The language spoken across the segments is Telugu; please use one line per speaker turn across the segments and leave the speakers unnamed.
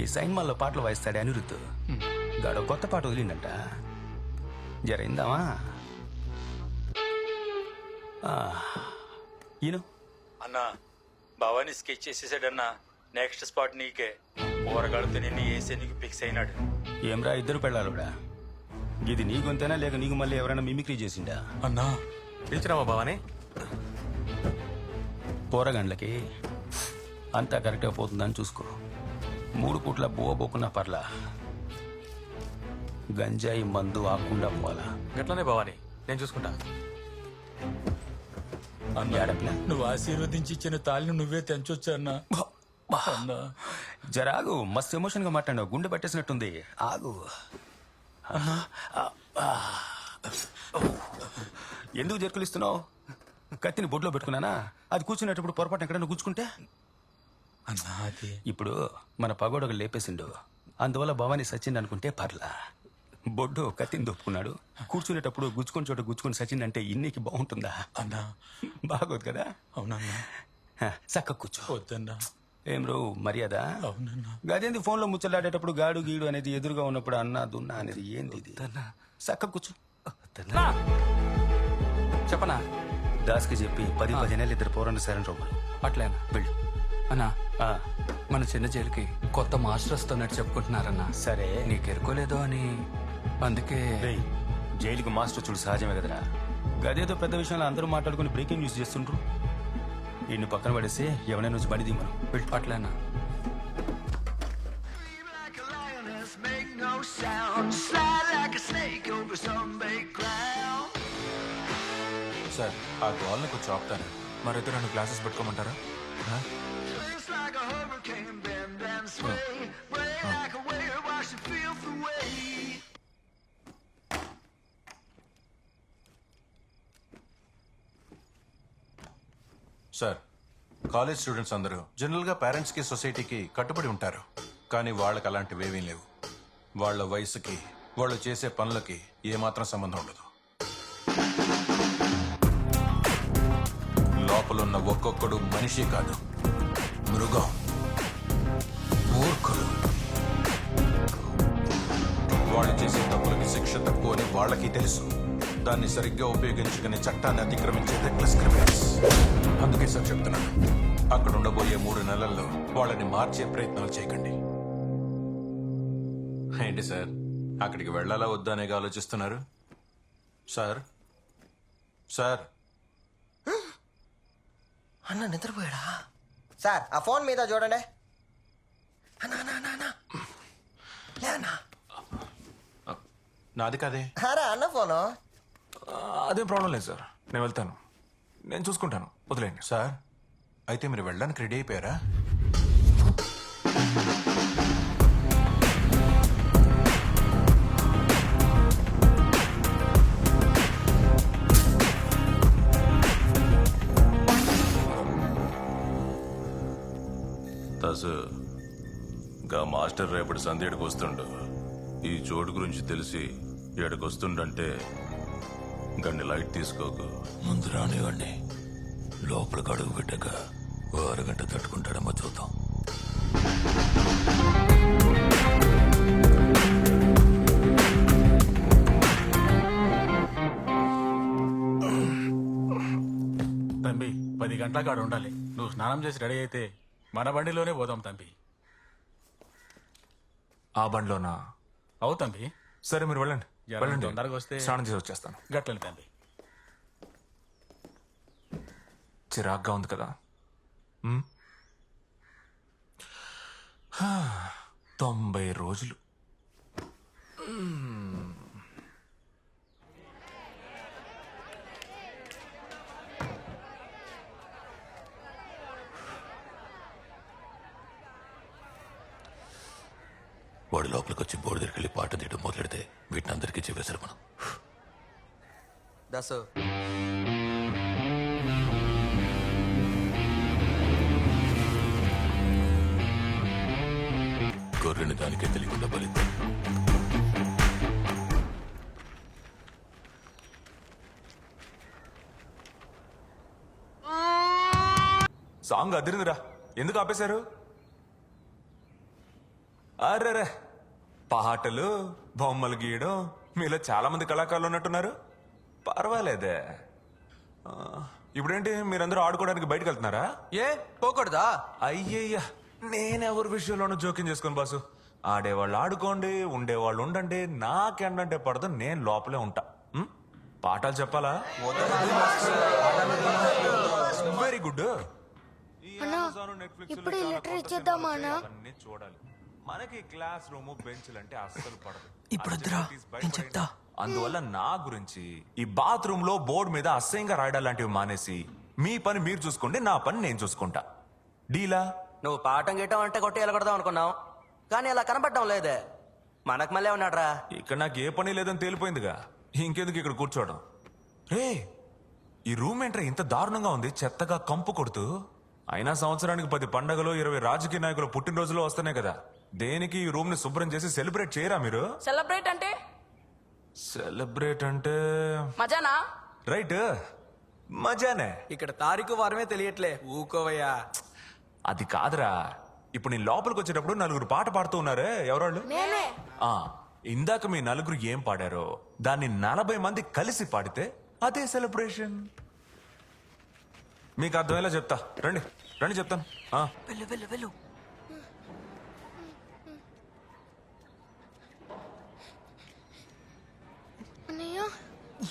ఈ సైన్మాల్లో పాటలు వాయిస్తాడే అనిరుద్ధ్. గాడో కొత్త పాట వదిలిందంట. జరైందామా ఈను
అన్నా భవానీ స్కెచ్ చేసేసాడన్నా నెక్స్ట్ స్పాట్ నీకే. ఊరగాడితో నిన్ను వేసే నీకు ఫిక్స్ అయినాడు.
ఏమ్రా ఇద్దరు పెళ్ళాలుడా? ఇది నీ గొంతేనా లేక నీకు మళ్ళీ ఎవరైనా మిమిక్రీ చేసిండా
అన్నా
పిలిచినావా బావని
పోరగండ్లకి అంతా కరెక్ట్గా పోతుందని చూసుకో. మూడు పూట్ల బువ్వ బోకున్నా పర్లా గంజాయి మందు ఆకుండా పోవాలా?
గట్లనే బావని నేను చూసుకుంటా.
అన్నా నువ్వు ఆశీర్వదించి ఇచ్చిన తాళిని నువ్వే తెంచొచ్చు అన్నా?
జరాగు మస్తు ఎమోషన్గా మాట్లాడావు గుండె పట్టేసినట్టుంది. ఆగు. ఎందుకు జర్కులిస్తున్నావు కత్తిని బొడ్లో పెట్టుకున్నానా? అది కూర్చునేటప్పుడు పొరపాటు ఎక్కడైనా గుచ్చుకుంటే
అన్నా అది
ఇప్పుడు మన పగోడకు లేపేసిండు. అందువల్ల భవానీ సచిన్ అనుకుంటే పర్లా. బొడ్డు కత్తిని దొప్పుకున్నాడు. కూర్చునేటప్పుడు గుచ్చుకొని చోట గుచ్చుకొని సచిన్ అంటే ఇన్నికి బాగుంటుందా?
అన్నా.
బాగోదు కదా?
అవునన్నా.
చక్క కూర్చో.
వద్దన్నా.
ఏం రో మర్యాద? గదేంది ఫోన్లో ముచ్చలాడేటప్పుడు గాడు గీడు అనేది ఎదురుగా ఉన్నప్పుడు అన్నా దున్నా అనేది ఏంది ఇది? చక్క కూర్చో.
చెప్పనా?
దాస్కి చెప్పి పది పదిహేనేళ్ళు ఇద్దరు పోరండి రొమ్మలు
అట్లేనా?
వెళ్ళు.
అన్నా మన చిన్న జైలుకి కొత్త మాస్టర్ వస్తున్నట్టు చెప్పుకుంటున్నారన్నా.
సరే.
నీకు ఎరుకోలేదో అని అందుకే
జైలుకి మాస్టర్ చూడు సహజమే కదరా. గదేదో పెద్ద విషయంలో అందరూ మాట్లాడుకుని బ్రేకింగ్ న్యూస్ చేస్తుండ్రు. ఇన్ని పక్కన పడేసి ఎవరైనా నుంచి బడిది మనం వెళ్ళు.
అట్లేనా
like a lioness, make no sound. Slide like a snake over some big ground.
Sir ఆ గోల్ని కొంచెం ఆపుతాను. మరిద్దరు నన్ను గ్లాసెస్ పెట్టుకోమంటారా? సార్ కాలేజ్ స్టూడెంట్స్ అందరూ జనరల్గా పేరెంట్స్కి సొసైటీకి కట్టుబడి ఉంటారు. కానీ వాళ్ళకి అలాంటివేమీ లేవు. వాళ్ళ వయసుకి వాళ్ళు చేసే పనులకి ఏమాత్రం సంబంధం ఉండదు. లోపలున్న ఒక్కొక్కడు మనిషి కాదు. మృగం. మూర్ఖులు. వాళ్ళు చేసే తప్పులకి శిక్ష తక్కువ అని వాళ్ళకి తెలుసు. దాన్ని సరిగ్గా ఉపయోగించుకుని చట్టాన్ని అతిక్రమించే రెక్లెస్ క్రిమినల్స్ అందుకే సార్ చెప్తున్నాను. అక్కడ ఉండబోయే మూడు నెలల్లో వాళ్ళని మార్చే ప్రయత్నాలు చేయకండి. ఏంటి సార్? అక్కడికి వెళ్ళాలా వద్దా అనేగా ఆలోచిస్తున్నారు? సార్? సార్?
అన్న నిద్రపోయాడా? సార్ ఆ ఫోన్ మీద చూడండి. అన్నా అన్నా అన్నా అన్నా. లేదన్నా
నాది కాదే.
అరే అన్న ఫోను.
అదేం ప్రాబ్లం లేదు సార్. నేను వెళ్తాను. నేను చూసుకుంటాను. వదిలేండి సార్ అయితే మీరు వెళ్ళడానికి రెడీ అయిపోయారా?
మాస్టర్ రేపటి సందేడికి వస్తుండు. ఈ చోటు గురించి తెలిసి ఏడకి వస్తుండంటే గన్ని లైట్ తీసుకోకు. ముందు రానివ్వండి. లోపలికి అడుగు పెట్టాక ఓ అరగంట తట్టుకుంటాడేమో చూద్దాం.
తంబి పది గంటలకు ఆడ ఉండాలి. నువ్వు స్నానం చేసి రెడీ అయితే మన బండిలోనే పోదాం తంబి.
ఆ బండిలోనా?
అవు తంబి.
సరే మీరు వెళ్ళండి.
జర
వెళ్ళండి.
తొందరగా వస్తే-
స్నానం చేసి వచ్చేస్తాను.
గట్లని తంబి.
చిరాగ్గా ఉంది కదా? హా, తొంభై రోజులు.
వాడు లోపలికి వచ్చి బోర్డు దగ్గరికి వెళ్ళి పాట తీయడం మొదలెడితే వీటిని అందరికీ చెప్పేశారు మనం.
దసు.
గొర్రెని దానికే తెలియకుండా బలిద్దాం.
సాంగ్ అదిరిందిరా. ఎందుకు ఆపేశారు?
అరే పాటలు బొమ్మలు గీయడం మీలో చాలా మంది కళాకారులు ఉన్నట్టున్నారు. పర్వాలేదే. ఆ, ఇప్పుడేంటి మీరందరూ ఆడుకోవడానికి బయటకు వెళ్తున్నారా?
ఏ పోకూడదా?
అయ్యయ్యా నేనెవరి విషయంలోనూ జోక్యం చేసుకోను బాసు. ఆడేవాళ్ళు ఆడుకోండి ఉండేవాళ్ళు ఉండండి నాకేంటంటే పడదు నేను లోపలే ఉంటా. ఉం? పాఠాలు చెప్పాలా? వెరీ గుడ్
ఇప్పుడే లెటర్ ఇచ్చేద్దామా అన్నా?
చూడాలి. మనకి క్లాస్ రూమ్ బెంచ్లు అంటే అస్సలు పడదు.
ఇప్పుడు వద్దురా, నేను చెప్తా.
అందువల్ల నా గురించి ఈ బాత్రూమ్లో బోర్డు మీద అసహ్యంగా రాయడం లాంటివి మానేసి మీ పని మీరు చూసుకోండి నా పని నేను చూసుకుంటా. డీలా?
నువ్వు పాఠం గీయటం అంటే కొట్టి వెళ్ళగొడదాం అనుకున్నావు. కానీ అలా కనబడటం లేదే. మనకు మళ్ళీ ఉన్నాడ్రా
ఇక్కడ నాకు ఏ పని లేదని తేలిపోయిందిగా. ఇంకెందుకు ఇక్కడ కూర్చోవడం? రే ఈ రూమ్ ఏంట్రా ఇంత దారుణంగా ఉంది? చెత్తగా కంపు కొడుతూ. అయినా సంవత్సరానికి పది పండగలు ఇరవై రాజకీయ నాయకుల పుట్టినరోజులు వస్తున్నాయి కదా. దేనికి ఈ రూమ్ని శుభ్రం చేసి సెలబ్రేట్ చేయరా మీరు?
సెలబ్రేట్ అంటే?
సెలబ్రేట్ అంటే
మజానా?
రైట్. మజానే.
ఇక్కడ తారీఖు వారమే తెలియట్లే. ఊకోవయ్యా.
అది కాదురా. ఇప్పుడు నేను లోపలికి వచ్చేటప్పుడు నలుగురు పాట పాడుతూ ఉన్నారే. ఎవరాళ్ళు?
నేనే.
ఆ ఇందాక మీ నలుగురు ఏం పాడారో దాన్ని నలభై మంది కలిసి పాడితే అదే సెలబ్రేషన్. మీకు అర్థమయ్యేలా చెప్తా. రండి రండి చెప్తాను. ఆ,
వెళ్ళు వెళ్ళు వెళ్ళు.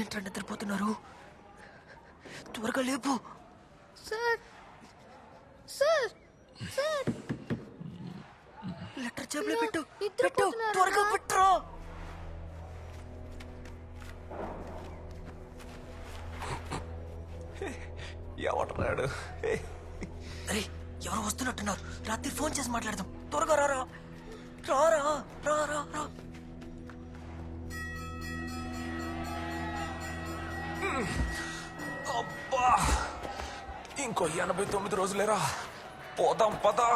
ఏంటంటే నిద్రపోతున్నారు? త్వరగా లేపు.
Sir sir sir.
లెటర్ జేబులో పెట్టు పెట్టు? త్వరగా పెట్టరా
ఎవడరాడు హే,
అరే ఎవరో వస్తున్నట్టున్నారు. రాత్రి ఫోన్ చేసి మాట్లాడదాం. త్వరగా రారా. రారా రా రా.
అబ్బా ఇంకో ఎనభై తొమ్మిది రోజులేరా? పోదాం పదా.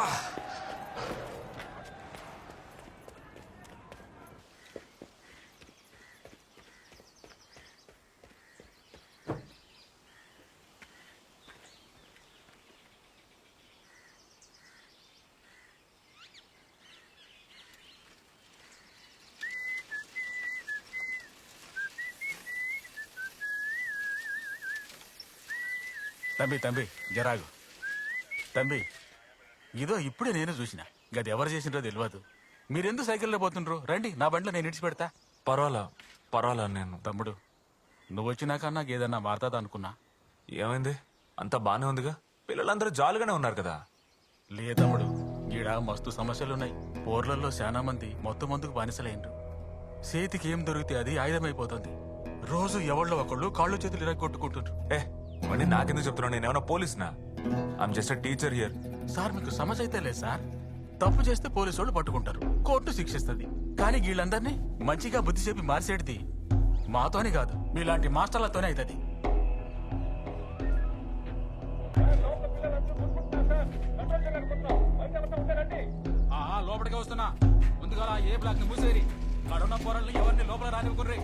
తంబి తంబి జరాగు. తంబి ఇదో ఇప్పుడే నేను చూసిన. గది ఎవరు చేసినో తెలియదు మీరెందుకు సైకిల్లో పోతుండ్రు? రండి నా బండిలో నేను ఇడిచి పెడతా.
పర్వాలా పర్వాలా నేను.
తమ్ముడు నువ్వు వచ్చినాక నాకు ఏదన్నా మారుతుంది అనుకున్నా?
ఏమైంది? అంతా బానే ఉందిగా? పిల్లలందరూ జాలీగానే ఉన్నారు కదా?
లే తమ్ముడు ఈడ మస్తు సమస్యలున్నాయి. పోర్లలో చాలా మంది మొత్తం మందుకు బానిసలైండ్రు. చేతికి ఏం దొరికితే అది ఆయుధమైపోతుంది. రోజు ఎవళ్ళో ఒకళ్ళు కాళ్ళు చేతులు ఇరగొట్టుకుంటుండ్రు.
ఏ ఇవన్నీ నాకెందుకు చెప్తున్నాను నేను ఏమైనా పోలీసునా I'm just teacher here
sir మీకు సమస్య అయితే లేదు సార్. తప్పు చేస్తే పోలీసు వాళ్ళు పట్టుకుంటారు. కోర్టు శిక్షిస్తుంది. కానీ వీళ్ళందరినీ మంచిగా బుద్ధి చెప్పి మార్చేటిది మాతోనే కాదు మీలాంటి మాస్టర్లతోనే అవుతుంది లోపలికి వస్తున్నా. ముందుగా ఏ బ్లాక్ని మూసేరి. కరోనా పోరాళ్ళు ఎవరిని లోపల రానివ్వకుర్రీ.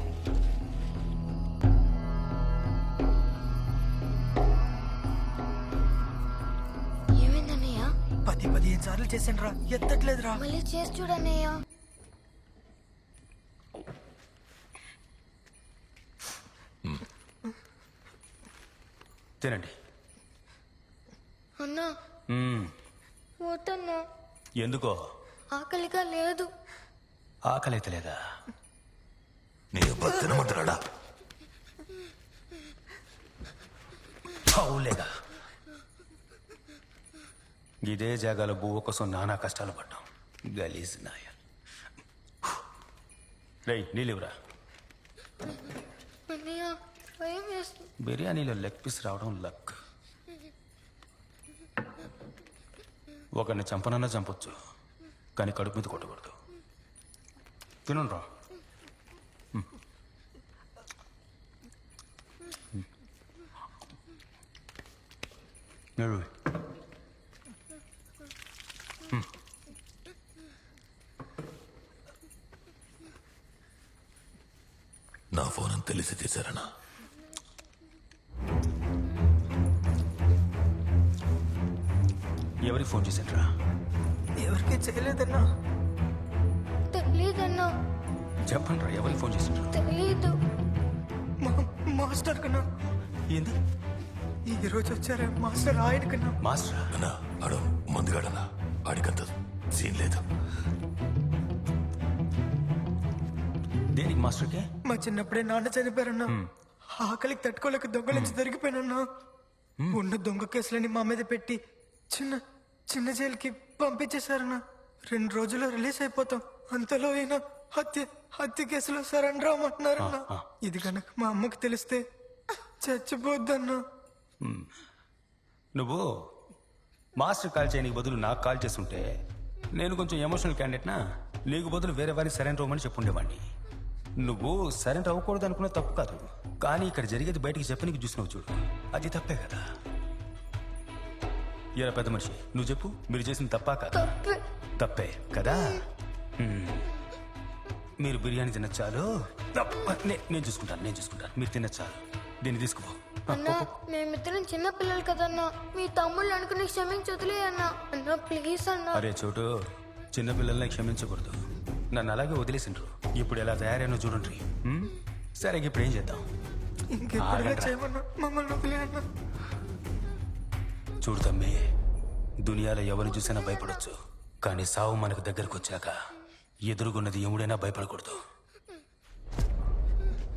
పది పదిహేను సార్లు చేసాను రా ఎత్తట్లేదురా.
మళ్ళీ చేసి చూడన్నయ్య
తినండి.
అన్నా. వద్దన్నా.
ఎందుకో?
ఆకలిగా లేదు.
ఆకలి అయితే లేదా?
నీ అబ్బా తినమంటాడా
అవులేగా ఇదే జాగాలో బువ్వ కోసం నానా కష్టాలు పడ్డాం. గలీజ్ నాయ
భయం వేస్తుంది
బిర్యానీలో లెగ్ పీస్ రావడం లక్. ఒకరిని చంపనన్నా చంపొచ్చు కానీ కడుపు మీద కొట్టకూడదు. తినండ్రా. నడు
నా ఫోన్ అని తెలిసి తీశారనా
ఎవరికి ఫోన్ చేశాడ్రా?
ఎవరికి చేయలేదన్నా.
తెలీదన్నా.
చెప్పండి రా ఎవరికి ఫోన్ చేసిండ్రు
తెలీదు.
మాస్టర్ కన్నా.
ఏంది?
ఈ రోజు వచ్చారా మాస్టర్ ఆయన కన్నా?
మాస్టరా?
అన్నా అడు మందుగాడనా ఆడికంత సీన్ లేదు.
దేనికి మాస్టర్కే?
మా చిన్నప్పుడే నాన్న చనిపోయారన్నా. ఆకలికి తట్టుకోలేక దొంగల నుంచి దొరికిపోయానన్నా. ఉన్న దొంగ కేసులని మా మీద పెట్టి చిన్న చిన్న జైలుకి పంపించేశారన్నా. రెండు రోజుల్లో రిలీజ్ అయిపోతాం. అంతలో అయినా హత్య హత్య కేసులో సరెండర్ అవ్వమంటున్నారన్నా. ఇది కనుక మా అమ్మకి తెలిస్తే చచ్చిపోద్దన్నా.
నువ్వు మాస్టర్ కాల్ చేయడానికి బదులు నాకు కాల్ చేస్తుంటే నేను కొంచెం ఎమోషనల్ క్యాండిడేట్నా? నీకు బదులు వేరే వారిని సరెండర్ అవ్వమని చెప్పుండేవాడిని నువ్వు సరెండర్ అవ్వకూడదు అనుకున్న తప్పు కాదు. కానీ ఇక్కడ జరిగేది బయటికి చెప్పనీకి చూసినావు చూడు. అది తప్పే కదా. ఇలా పెద్ద మనిషి నువ్వు చెప్పు మీరు చేసిన తప్పా కాదా?
తప్పే.
కదా. మీరు బిర్యానీ తినచ్చాలు నేను చూసుకుంటాను నేను చూసుకుంటాను. మీరు తినచ్చాలు దీన్ని
అన్నా మేమిద్దరం చిన్న పిల్లలు కదన్నా. మీ తమ్ముళ్ళు అనుకుని క్షమించి వదిలే అన్నా. అన్నా ప్లీజ్ అన్నా.
అరే చోటు చిన్నపిల్లల్ని క్షమించకూడదు. నన్ను అలాగే వదిలేసిండ్రు. ఇప్పుడు ఎలా తయారైనా చూడండి? సరే ఇప్పుడు ఏం చేద్దాం? చూడు తమ్మి దునియాలో ఎవరిని చూసినా భయపడొచ్చు. కానీ సావు మనకు దగ్గరకు వచ్చాక ఎదురుగున్నది ఎముడైనా భయపడకూడదు.